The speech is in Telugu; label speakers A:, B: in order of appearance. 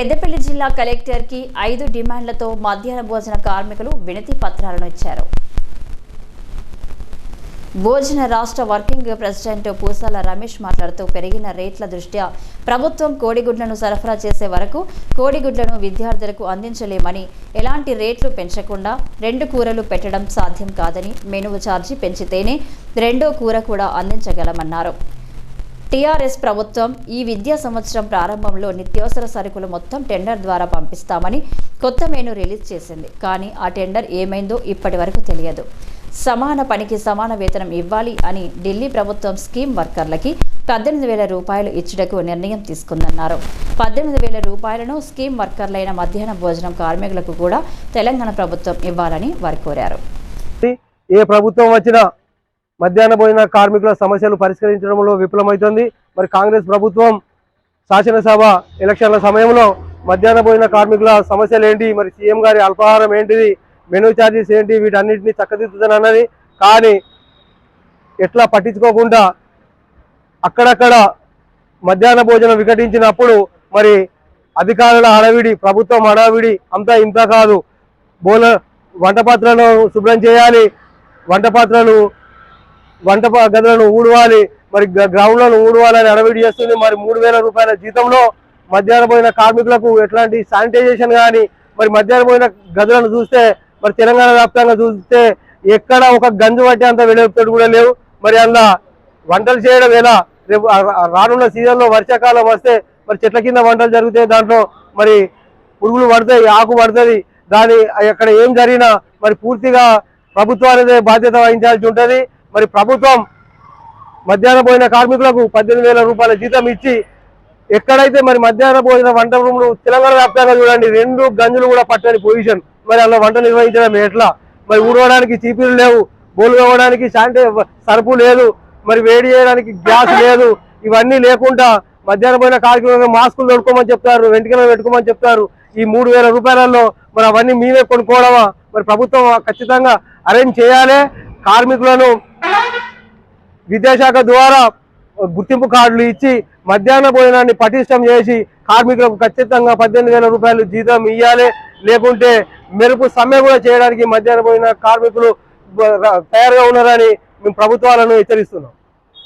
A: పెద్దపల్లి జిల్లా కలెక్టర్కి ఐదు డిమాండ్లతో మధ్యాహ్న భోజన కార్మికులు వినతి పత్రాలను ఇచ్చారు. భోజన రాష్ట్ర వర్కింగ్ ప్రెసిడెంట్ పూసాల రమేష్ మాట్లాడుతూ పెరిగిన రేట్ల దృష్ట్యా ప్రభుత్వం కోడిగుడ్లను సరఫరా చేసే వరకు కోడిగుడ్లను విద్యార్థులకు అందించలేమని ఎలాంటి రేట్లు పెంచకుండా రెండు కూరలు పెట్టడం సాధ్యం కాదని మెనువు ఛార్జీ పెంచితేనే రెండో కూర కూడా అందించగలమన్నారు. టీఆర్ఎస్ ప్రభుత్వం ఈ విద్యా సంవత్సరం ప్రారంభంలో నిత్యావసర సరుకులు మొత్తం టెండర్ ద్వారా పంపిస్తామని కొత్త మెనూ రిలీజ్ చేసింది. కానీ ఆ టెండర్ ఏమైందో ఇప్పటి వరకు తెలియదు. సమాన పనికి సమాన వేతనం ఇవ్వాలి అని ఢిల్లీ ప్రభుత్వం స్కీమ్ వర్కర్లకి పద్దెనిమిది వేల రూపాయలు ఇచ్చుటకు నిర్ణయం తీసుకుందన్నారు. పద్దెనిమిది వేల రూపాయలను స్కీమ్ వర్కర్లైన మధ్యాహ్న భోజనం కార్మికులకు కూడా తెలంగాణ ప్రభుత్వం ఇవ్వాలని వారు కోరారు.
B: ఏ ప్రభుత్వం వచ్చినా మధ్యాహ్న భోజన కార్మికుల సమస్యలు పరిష్కరించడంలో విఫలమవుతుంది. మరి కాంగ్రెస్ ప్రభుత్వం శాసనసభ ఎలక్షన్ల సమయంలో మధ్యాహ్న భోజన కార్మికుల సమస్యలు ఏంటి మరి సీఎం గారి అల్పాహారం ఏంటిది? మెనూ ఛార్జెస్ ఏంటి? వీటన్నిటిని అన్నది. కానీ ఎట్లా పట్టించుకోకుండా అక్కడక్కడ మధ్యాహ్న భోజనం వికటించినప్పుడు మరి అధికారుల హడావిడి ప్రభుత్వం హడావిడి అంతా ఇంత కాదు. బోల వంట పాత్రలను శుభ్రం చేయాలి. వంట పాత్రలు వంట గదులను ఊడవాలి మరి గ- గ్రౌండ్లను ఊడవాలని అడవిడి చేస్తుంది. మరి మూడు వేల రూపాయల జీతంలో మధ్యాహ్నం పోయిన కార్మికులకు ఎట్లాంటి శానిటైజేషన్ కానీ మరి మధ్యాహ్నం పోయిన గదులను చూస్తే మరి తెలంగాణ వ్యాప్తంగా చూస్తే ఎక్కడ ఒక గంజు పట్టే అంత వెలుగుతాడు కూడా లేవు. మరి అందులో వంటలు చేయడం ఎలా? రేపు రానున్న సీజన్లో వర్షాకాలం వస్తే మరి చెట్ల కింద వంటలు జరుగుతాయి. దాంట్లో మరి పురుగులు పడతాయి ఆకు పడుతుంది దాని అక్కడ ఏం జరిగినా మరి పూర్తిగా ప్రభుత్వానిదే బాధ్యత వహించాల్సి ఉంటుంది. మరి ప్రభుత్వం మధ్యాహ్న భోజన కార్మికులకు పద్దెనిమిది వేల రూపాయల జీతం ఇచ్చి ఎక్కడైతే మరి మధ్యాహ్న భోజన వంట రూములు తెలంగాణ వ్యాప్తంగా చూడండి రెండు గంజులు కూడా పట్టని పొజిషన్. మరి అలా వంట నిర్వహించడం ఎట్లా? మరి ఊడవడానికి చీపీలు లేవు బోలు కావడానికి శానిటై సరుపు లేదు మరి వేడి చేయడానికి గ్యాస్ లేదు ఇవన్నీ లేకుండా మధ్యాహ్న పోయిన కార్యక్రమం మాస్కులు దొడుకోమని చెప్తారు వెంటనే పెట్టుకోమని చెప్తారు. ఈ మూడు వేల రూపాయలలో మరి అవన్నీ మేమే కొనుక్కోవడమా? మరి ప్రభుత్వం ఖచ్చితంగా అరేంజ్ చేయాలి. కార్మికులను విద్యాశాఖ ద్వారా గుర్తింపు కార్డులు ఇచ్చి మధ్యాహ్న భోజనాన్ని పటిష్టం చేసి కార్మికులకు ఖచ్చితంగా పద్దెనిమిది వేల రూపాయలు జీతం ఇవ్వాలి లేకుంటే మెరుపు సమ్మె కూడా చేయడానికి మధ్యాహ్న భోజన కార్మికులు తయారుగా ఉన్నారని మేము ప్రభుత్వాలను హెచ్చరిస్తున్నాం.